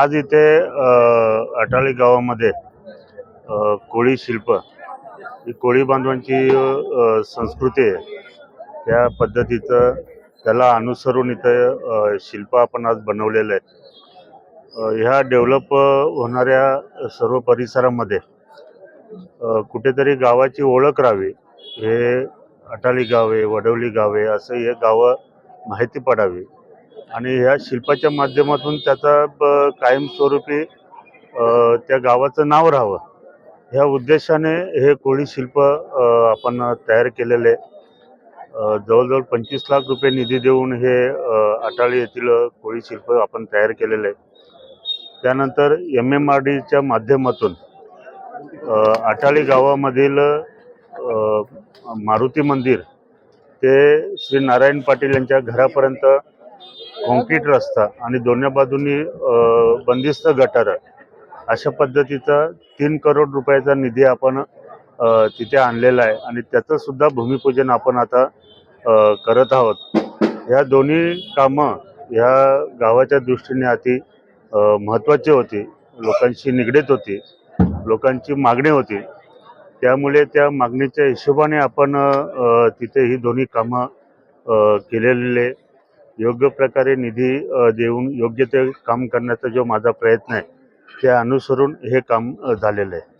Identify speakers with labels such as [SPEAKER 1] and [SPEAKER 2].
[SPEAKER 1] आज इथे अटाली अटाळी गावामध्ये कोळी शिल्प ही कोळी बांधवांची संस्कृती आहे. त्या पद्धतीचं त्याला अनुसरून इथं शिल्प आपण आज बनवलेलं आहे. ह्या डेव्हलप होणाऱ्या सर्व परिसरामध्ये कुठेतरी गावाची ओळख राहावी. हे अटाली गाव आहे वडवली गावे असं हे गावं माहिती पडावी. आणि ह्या शिल्पाच्या माध्यमातून त्याचा ब- कायमस्वरूपी त्या गावाचं नाव राहावं ह्या उद्देशाने हे कोळी शिल्प आपण तयार केलेले आहे. जवळजवळ पंचवीस लाख रुपये निधी देऊन हे अटाळी येथील कोळी शिल्प आपण तयार केलेले त्यानंतर एम एम आर डीच्या माध्यमातून अटाळी गावामधील मारुती मंदिर ते श्री नारायण पाटील यांच्या घरापर्यंत कॉन्क्रीट रस्ता आणि दोन्ही बाजूनी बंदिस्त गटार अशा पद्धतीचा तीन करोड रुपयाचा निधी आपण तिथे आणलेला आहे आणि त्याचं सुद्धा भूमिपूजन आपण आता करत आहोत. ह्या दोन्ही कामं ह्या गावाच्या दृष्टीने अति महत्त्वाची होती. लोकांशी निगडीत होती. लोकांची मागणी होती. त्यामुळे त्या मागणीच्या हिशोबाने आपण तिथे ही दोन्ही कामं केलेले योग्य प्रकारे निधी देऊन योग्य ते काम करण्याचा जो माझा प्रयत्न आहे त्या अनुसरून हे काम झालेलं आहे.